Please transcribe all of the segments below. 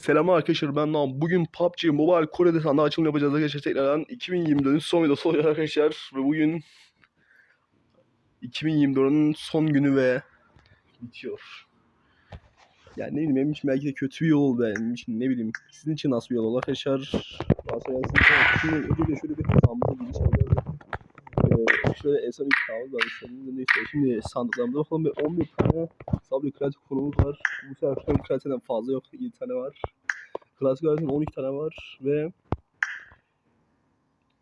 Selam arkadaşlar ben Nam. Bugün PUBG Mobile Kore'de sandığı açılım yapacağız arkadaşlar tekrardan. 2024'ün son videosu olacak arkadaşlar. Ve bugün 2024'ün son günü ve bitiyor. Yani ne bileyim benim için belki de kötü bir yol benim için ne bileyim. Sizin için nasıl bir yol arkadaşlar? Varsa gelsin. Şimdi şöyle bir hesabımıza giriş yapacağız. Şöyle en son ilk hesabımız var. İstediğimizde neyse. Şimdi sandıklarımıza bakalım. Bir 11 tane sabri kreatif konumuz var. Bu sefer son kreatiften fazla yok. 7 tane var. Klasik öğretim 12 tane var ve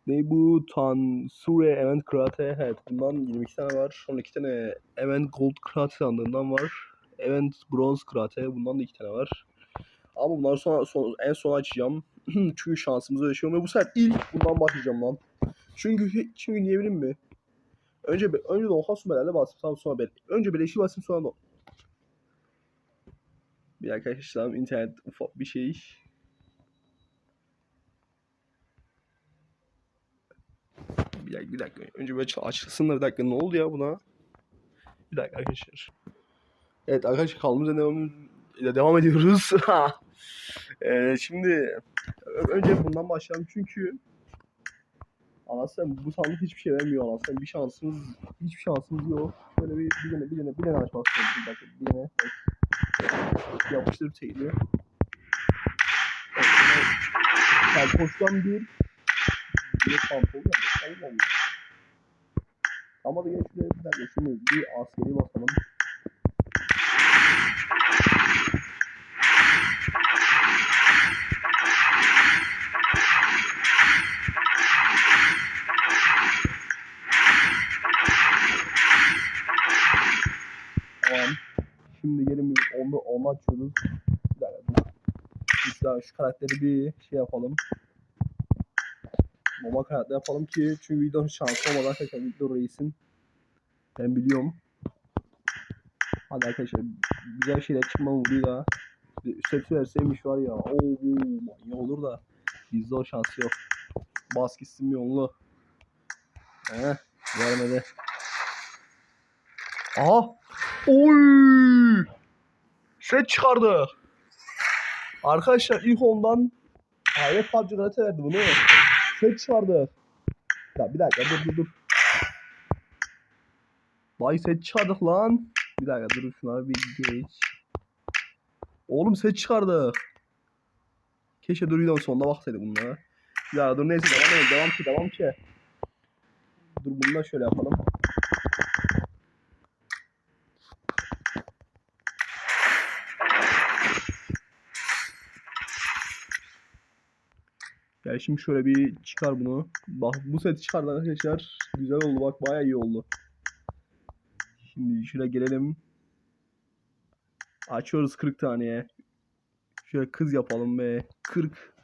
ne bu Tan Sure Event Karate evet bundan 22 tane var. Sonra 2 tane Event Gold Karate sandığından var. Event Bronze Karate bundan da 2 tane var. Ama bunları sonra, son, en son açacağım. çünkü şansımızı yaşıyorum ve bu sefer ilk bundan başlayacağım lan. Çünkü çünkü niye bileyim mi? Önce önce oha sümerlerle basayım sonra sonra ben. Önce beleşi basayım sonra da bir arkadaşlar internet ufak bir şey. Bir dakika, bir dakika. Önce böyle aç- açılsın da bir dakika. Ne oldu ya buna? Bir dakika arkadaşlar. Evet arkadaşlar kaldığımız devam, devam ediyoruz. Ee, şimdi önce bundan başlayalım çünkü Anasını bu sandık hiçbir şey vermiyor anasını. Bir şansımız, hiçbir şansımız yok. Şöyle bir, bir tane, bir tane, bir tane açmak istiyorum. Bir dakika, bir tane. Evet. Yapıştırıp çekiliyor. Bir bir tampon yapmış. Allah. Ama da gel şuraya bir dakika şimdi bir askeri basalım. Tamam. Şimdi gelin bir açıyoruz. Biz daha şu karakteri bir şey yapalım. Mama karakter yapalım ki çünkü videonun şansı olmadan arkadaşlar video reisin. Ben biliyorum. Hadi arkadaşlar güzel şeyler çıkma umuduyla. Üstelik verseymiş var ya. Oo manyak olur da. Bizde o şansı yok. Bas gitsin bir yolunu. Heh vermedi. Aha. Oy! Set çıkardı. Arkadaşlar ilk ondan Hayret PUBG Galata verdi bunu. Set çıkardı. Ya bir dakika dur dur dur. Vay set çıkardık lan. Bir dakika dur şunları bir geç. Oğlum set çıkardı. Keşke dur videonun sonunda baksaydık bunlara. Ya dur neyse devam edelim. Devam ki devam ki. Dur bunu da şöyle yapalım. Yani şimdi şöyle bir çıkar bunu. Bak bu set çıkardı arkadaşlar. Güzel oldu bak bayağı iyi oldu. Şimdi şuraya gelelim. Açıyoruz 40 taneye. Şöyle kız yapalım be. 40.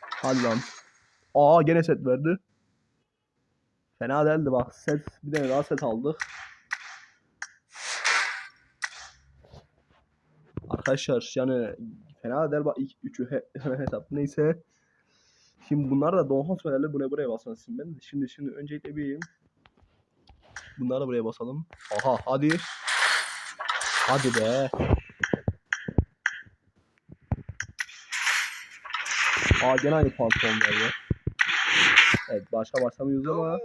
Hadi lan. Aa gene set verdi. Fena değildi bak. Set bir tane daha set aldık. Arkadaşlar yani fena der bak ilk üçü he, etap neyse. Şimdi bunlar da Don Hospital'le buraya buraya basmasın ben. Şimdi şimdi öncelikle bir bunları da buraya basalım. Aha hadi. Hadi be. Aa gene aynı pantolon geldi. Evet başka başlamıyoruz ama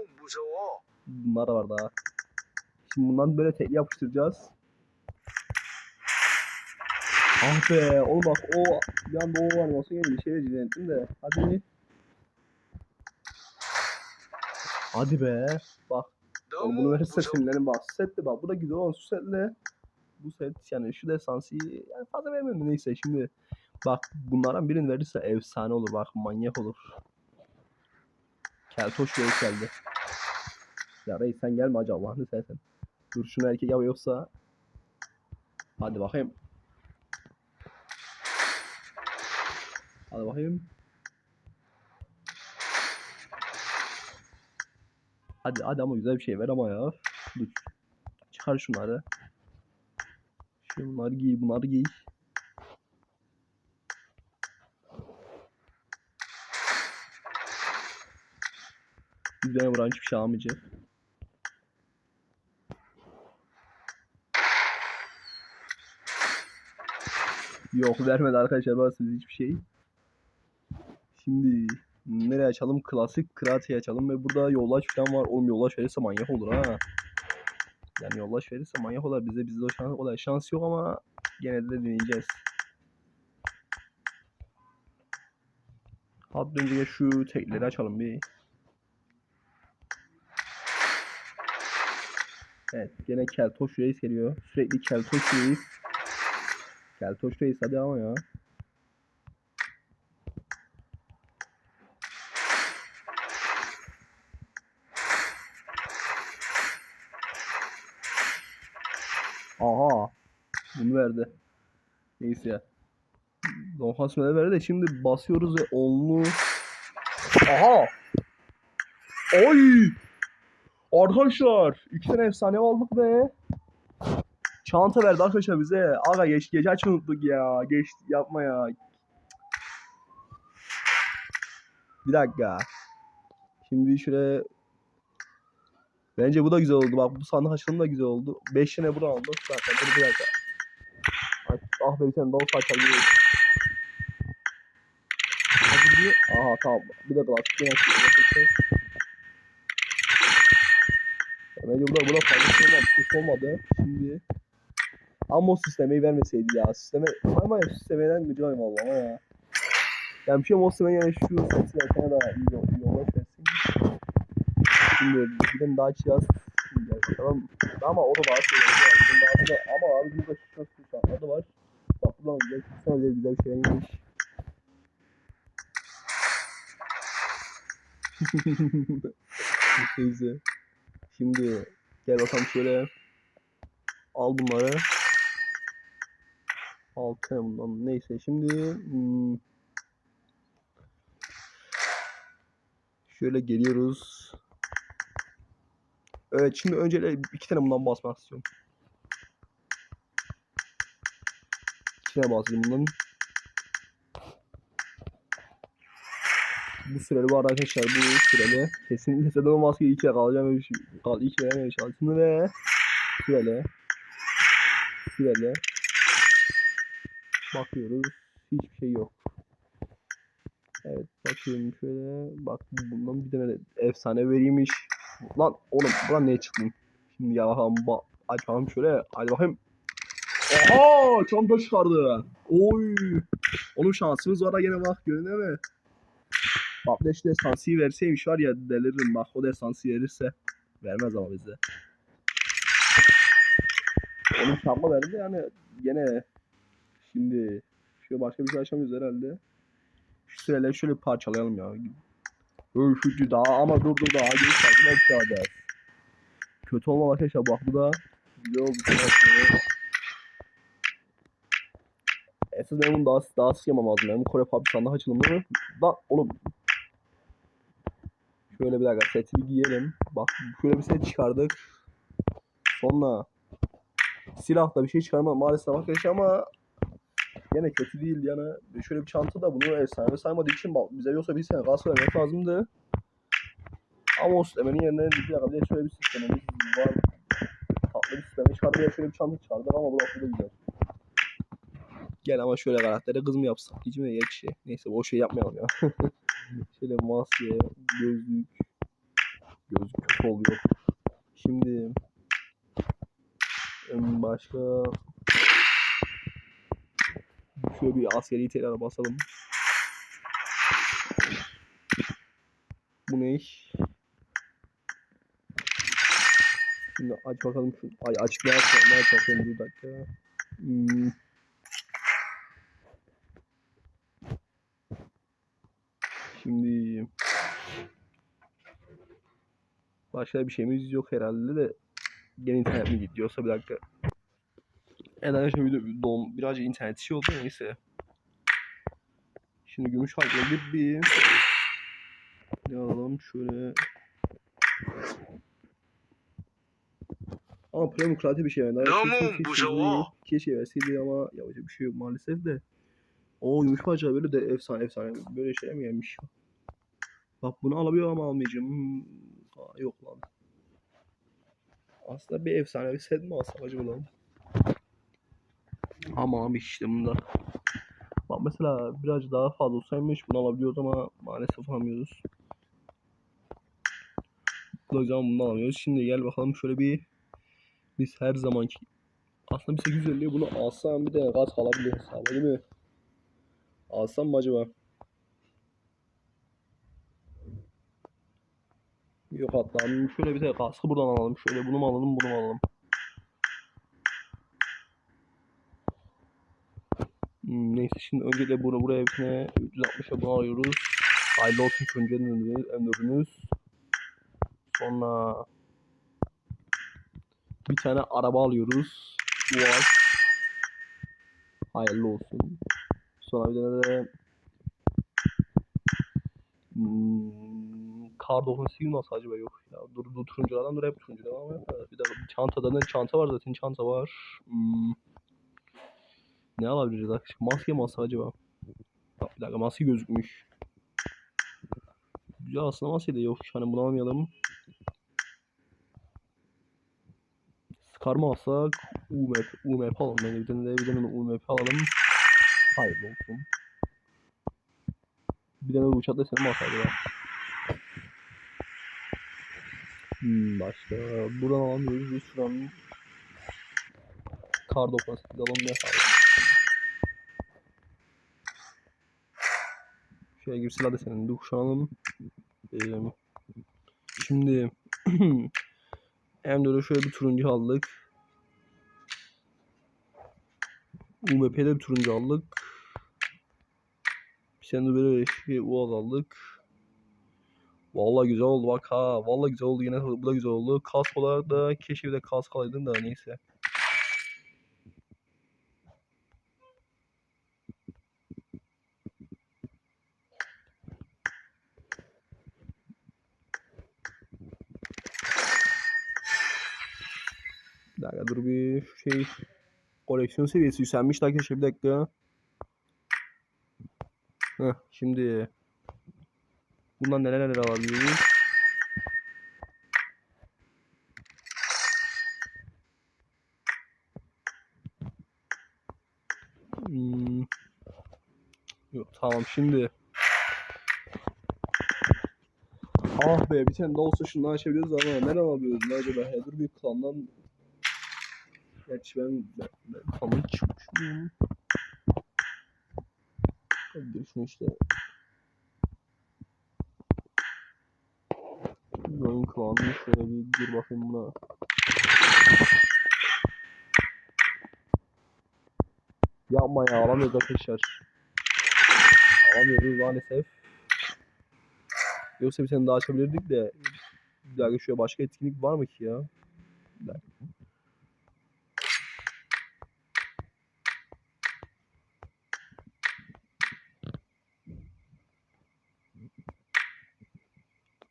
bunlar da var daha. Şimdi bundan böyle tekli yapıştıracağız. Ah be oğlum bak o bir anda var olsa yeni bir şey cilenttim de. Hadi. Hadi be. Bak. Oğlum bunu verirse filmlerin bak. Setti bak. Bu da gidiyor olan su. Bu set yani şu desansı yani fazla vermem neyse şimdi. Bak bunlardan birini verirse efsane olur bak manyak olur. Keltoş yok geldi. Ya reis sen gelme acaba Allah'ını seversen. Dur şunu erkek yap yoksa. Hadi bakayım. Hadi bakayım. Hadi hadi ama güzel bir şey ver ama ya. Dur. Çıkar şunları. Şunları giy, bunları giy. Beni vuran hiçbir şey almayacak. Yok vermedi arkadaşlar siz hiçbir şey. Şimdi nereye açalım? Klasik kıraateye açalım ve burada yollaş falan var. Oğlum yollaş verirse manyak olur ha. Yani yollaş verirse manyak olur. Bizde bizde o şans, o da şans yok ama gene de deneyeceğiz. Hatta önce şu tekleri açalım bir. Evet gene Keltoş Reis geliyor. Sürekli Keltoş Reis. Keltoş Reis hadi ama ya. Aha. Bunu verdi. Neyse ya. Donhasmede verdi de şimdi basıyoruz ve onlu. Aha. Oy. Arkadaşlar iki tane efsane aldık be. Çanta verdi arkadaşlar bize. Aga geç gece aç unuttuk ya. Geç yapma ya. Bir dakika. Şimdi şuraya Bence bu da güzel oldu. Bak bu sandık açılımı da güzel oldu. 5 tane bura. Bir dakika dur bir dakika. Ay, ah be bir tane daha parça gibi. Aha tamam. Bir de klasik yine açılıyor. Bence bu da, bu da fazla şey olmadı. Hiç olmadı. Şimdi ama o sistemeyi vermeseydi ya. Sisteme ama sistemeden gıcıyorum valla ya. Yani bir şey o sisteme yani şu versene daha iyi versin. Şimdi bir de daha. Yani, tamam. Ama o da daha yani. Bizim daha da ama abi burada şu şu şartlar da var. Bak buradan güzel sistem güzel güzel bir şey şeylermiş. Neyse. Şimdi gel bakalım şöyle. Al bunları. Altı bundan. Neyse şimdi hmm, şöyle geliyoruz. Evet şimdi önce iki tane bundan basmak istiyorum. İki tane basayım bundan. Bu süreli var arkadaşlar bu süreli. Kesinlikle Sedan maske iki kalacağım bir şey. Kal iki kere öyle şansını ve süreli. Süreli. Bakıyoruz. Hiçbir şey yok. Evet bakıyorum şöyle. Bak bundan bir tane efsane veriymiş. Lan oğlum buradan ne çıktın? Şimdi ya bakalım ba bakalım şöyle. Hadi bakayım. Oha çanta çıkardı. Oy. Onun şansımız var ha gene bak görünüyor mu? Bak de işte destansiyi verseymiş var ya deliririm bak o destansiyi verirse. Vermez ama bize. Onun çarpma verdi yani gene şimdi şöyle başka bir şey açamıyoruz herhalde. Şu süreleri şöyle parçalayalım ya. Ölçücü daha ama dur dur daha sakin hep çağıracağız. Kötü olmalı arkadaşlar bak bu da güzel oldu. Esas benim bunu daha, daha sık yemem lazım. Benim Kore PUBG sandık açılımı. Lan oğlum. Şöyle bir dakika seti bir giyelim. Bak şöyle bir set çıkardık. Sonra silahla bir şey çıkarma maalesef arkadaşlar ama Yine kötü değil yani. Şöyle bir çanta da bunu efsane saymadığı için bize yoksa bir sene gaz vermek lazımdı. Ama o sistemenin yerine bir dakika de şöyle bir sistemimiz var. Tatlı bir sistemi çıkardı ya şöyle bir çanta çıkardık ama bu da güzel. Gel ama şöyle karaktere kız mı yapsak? Hiç mi geç şey. Neyse o şey yapmayalım ya. şöyle maske, gözlük. Gözlük kötü oluyor. Şimdi başka Şöyle bir askeri tekrar basalım. Bu ne iş? Şimdi aç bakalım şu. Ay aç ne bakalım bir dakika. Hmm. Şimdi başka bir şeyimiz yok herhalde de gene internet mi gidiyorsa bir dakika. Arkadaşlar video doğum birazcık internet şey oldu neyse. Şimdi gümüş halkaya bir bir ne alalım şöyle ama premium kreatif bir şey yani. Tamam, bu cevap. Keşke verseydi ama yapacak bir şey yok maalesef de. O gümüş parça böyle de efsane efsane böyle şey mi gelmiş? Bak bunu alabiliyor ama almayacağım. Hmm, aa, yok lan. Aslında bir efsane bir set mi alsak acaba lan? Ama abi işte bunda. Bak mesela biraz daha fazla olsaymış bunu alabiliyoruz ama maalesef alamıyoruz. Yüzden bunu alamıyoruz. Şimdi gel bakalım şöyle bir biz her zamanki aslında bir 850'ye bunu alsam bir de gaz alabilir hesabı değil mi? Alsam mı acaba? Yok hatta şöyle bir de kaskı buradan alalım. Şöyle bunu mu alalım bunu mu alalım? Neyse şimdi öncelikle bunu buraya tane 360'a bunu alıyoruz. Hayırlı olsun önce ömrünüz. Sonra bir tane araba alıyoruz. Uaz. Hayırlı olsun. Sonra bir tane de hmm, kar 98 nasıl acaba yok ya. Dur, dur turunculardan dur hep turunculardan ama bir de çantada ne çanta var zaten çanta var. Hmm. Ne alabiliriz arkadaşlar? Maske mi alsa acaba? Bak, bir dakika maske gözükmüş. Güzel aslında maske de yok. Hani bunu almayalım. Scar mı alsak? UMP, UMP alalım. Yani bir tane de bir tane UMP alalım. Hayırlı olsun. Bir tane de uçak deseni mi alsaydı ya? Hmm, başka. Buradan alamıyoruz. Biz şuranın kar 98 alalım ne Şöyle gibi silah desenini bir kuşanalım. Ee, şimdi M4'e şöyle bir turuncu aldık. UMP'de bir turuncu aldık. Bir de böyle şey UAZ aldık. Vallahi güzel oldu bak ha. Vallahi güzel oldu yine bu da güzel oldu. Kask olarak da keşke bir de kask alaydın da neyse. Dakika dur bir şey koleksiyon seviyesi yükselmiş arkadaşlar bir dakika. Heh, şimdi bundan neler neler alabiliyoruz? Hmm. Yok tamam şimdi. Ah be bir tane daha olsa şundan açabiliyoruz ama nereden alabiliyoruz ne acaba? Ya dur bir klandan Gerçi ben, ben, ben klandan çıkmış mıyım? Hadi şunu işte Oyun klanı şöyle bir gir bakayım buna. Yapma ya alamıyoruz arkadaşlar. Alamıyoruz maalesef. Yoksa bir tane daha açabilirdik de. Bir dakika şöyle başka etkinlik var mı ki ya? Bir dakika.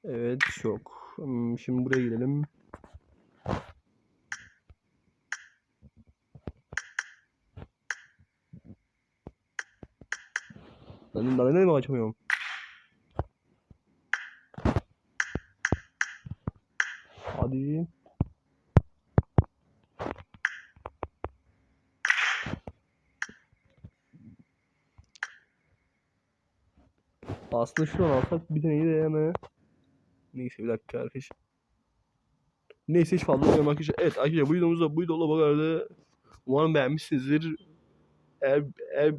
Evet yok. Hmm, Şimdi buraya girelim. Ben ben ne mi açamıyorum? Hadi. Aslında şuradan alsak bir taneyi de yani. Neyse bir dakika arkadaşlar. Neyse hiç fazla olmuyor arkadaşlar. Evet arkadaşlar bu videomuz da buydu. Ola bakardı. Umarım beğenmişsinizdir. Eğer, eğer,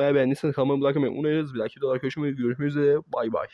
eğer beğendiyseniz kanalıma bırakmayı unutmayınız. Bir dahaki videoda görüşmek üzere. Bay bay.